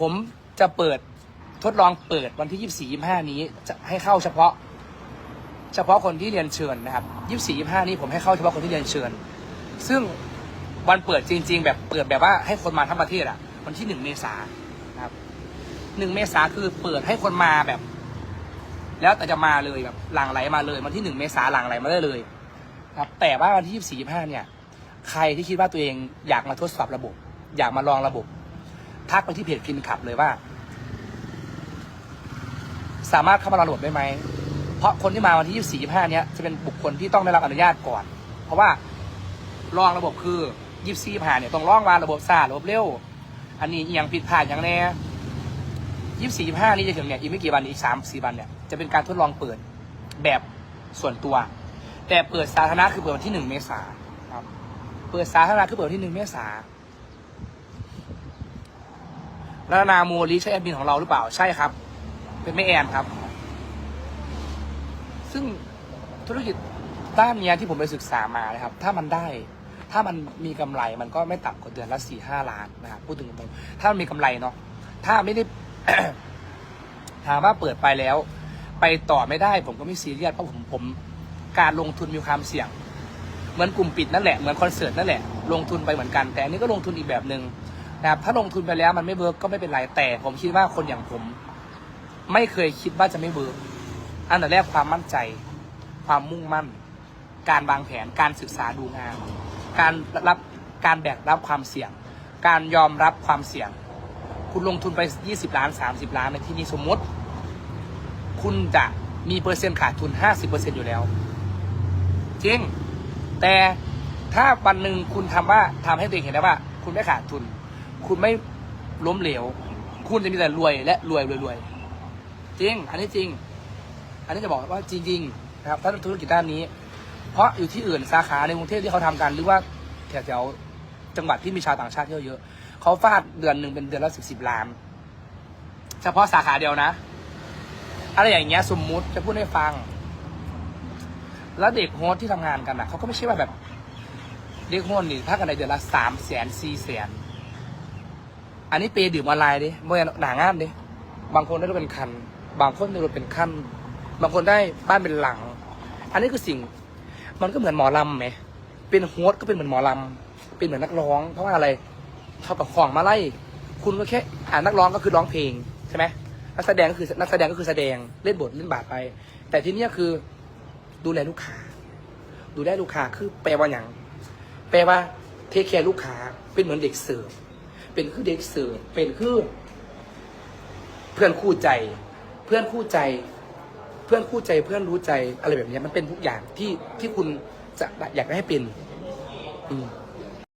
ผมจะเปิดทดลองเปิดวันที่ยี่สี่ยี่ห้านี้จะให้เข้าเฉพาะ เฉพาะคนที่เรียนเชิญนะครับยี่สี่ยี่ห้านี้ผมให้เข้าเฉพาะคนที่เรียนเชิญ ซึ่งวันเปิดจริง ๆ แบบเปิดแบบว่าให้คนมาทั้งประเทศอะวันที่หนึ่งเมษานะครับหนึ่งเมษาคือเปิดให้คนมาแบบ แล้วแต่จะมาเลยแบบหลั่งไหลมาเลย วันที่หนึ่งเมษาหลั่งไหลมาได้เลย ครับ แต่ว่าวันที่ยี่สี่ยี่ห้าเนี่ย ใครที่คิดว่าตัวเองอยากมาทดสอบระบบ อยากมาลองระบบ ทักไปที่เพจพินขับเลยว่า สามารถเข้ามาลองระบบได้ไหม เพราะคนที่มาวันที่ยี่สี่ยี่ห้าเนี้ยจะเป็นบุคคลที่ต้องได้รับอนุญาตก่อน เพราะว่าลองระบบคือยี่สี่ผ่านเนี่ยต้องลองวางระบบซาระบบเร็ว อันนี้อหย่างผิดพลาดอย่างแน่ยี่สี่ยี่ห้านี้จะถึงเนี่ยอีกไม่กี่วันอีกสามสี่วันเนี่ยจะเป็นการทดลองเปิดแบบส่วนตัว แต่เปิดสาธารณะคือเปิดวันที่หนึ่งเมษาครับ เปิดสาธารณะคือเปิดวันที่หนึ่งเมษา แล้วนาโมลีใช่แอดมินของเราหรือเปล่าใช่ครับ เป็นไม่แอนครับ ซึ่งธุรกิจด้านเนี้ยที่ผมไปศึกษามานะครับ ถ้ามันได้ ถ้ามันมีกำไรมันก็ไม่ต่ำกว่าเดือนละสี่ห้าล้านนะครับพูดถึงตรงถ้ามันมีกำไรเนาะถ้าไม่ได้ถามว่าเปิดไปแล้ว ไปต่อไม่ได้ ผมก็ไม่ซีเรียสเพราะผมผมการลงทุนมีความเสี่ยง เหมือนกลุ่มปิดนั่นแหละเหมือนคอนเสิร์ตนั่นแหละลงทุนไปเหมือนกัน แต่อันนี้ก็ลงทุนอีกแบบหนึ่ง นะครับถ้าลงทุนไปแล้วมันไม่เวิร์กก็ไม่เป็นไรแต่ผมคิดว่าคนอย่างผม ไม่เคยคิดว่าจะไม่เวิร์กอันดับแรกความมั่นใจ ความมุ่งมั่น การวางแผนการศึกษาดูงาน การรับการแบกรับความเสี่ยง การยอมรับความเสี่ยง คุณลงทุนไป 20 ล้าน 30 ล้านในที่นี้สมมติ คุณจะมีเปอร์เซ็นต์ขาดทุน 50%อยู่แล้ว จริง แต่ถ้าวันหนึ่งคุณทำว่าทำให้ตัวเองเห็นได้ว่า คุณไม่ขาดทุน คุณไม่ล้มเหลว คุณจะมีแต่รวยและรวยรวยรวยจริง อันนี้จริง อันนี้จะบอกว่าจริงๆนะครับ ถ้าธุรกิจด้านนี้ เพราะอยู่ที่อื่นสาขาในกรุงเทพที่เขาทำกันหรือว่าแถวๆจังหวัดที่มีชาวต่างชาติเยอะๆเขาฟาดเดือนหนึ่งเป็นเดือนละสิบสิบล้าน เฉพาะสาขาเดียวนะ อะไรอย่างเงี้ยสมมุติจะพูดให้ฟัง แล้วเด็กโฮสที่ทำงานกันอะเขาก็ไม่ใช่ว่าแบบเด็กโฮสนี่ถ้ากันในเดือนละสามแสนสี่แสน อันนี้เปย์ดื่มออนไลน์ดิเมื่อหนางานดิบางคนได้รถเป็นคัน บางคนได้รถเป็นขั้นบางคนได้บ้านเป็นหลัง อันนี้คือสิ่ง มันก็เหมือนหมอลำไหมเป็นโฮสก็เป็นเหมือนหมอลำเป็นเหมือนนักร้อง เพราะว่าอะไรเขากับของมาไล่ คุณก็แค่อ่านนักร้องก็คือร้องเพลงใช่ไหมนักแสดงก็คือนักแสดงก็คือแสดงเล่นบทเล่นบาทไป แต่ที่นี้คือดูแลลูกค้า ดูแลลูกค้าคือแปลว่าอย่างแปลว่าเทคแคร์ลูกค้าเป็นเหมือนเด็กเสิร์ฟ เป็นคือเด็กเสิร์ฟเป็นคือเพื่อนคู่ใจ เพื่อนคู่ใจ เพื่อนคู่ใจเพื่อนรู้ใจอะไรแบบนี้มันเป็นทุกอย่างที่ที่คุณจะอยากให้เป็น อืม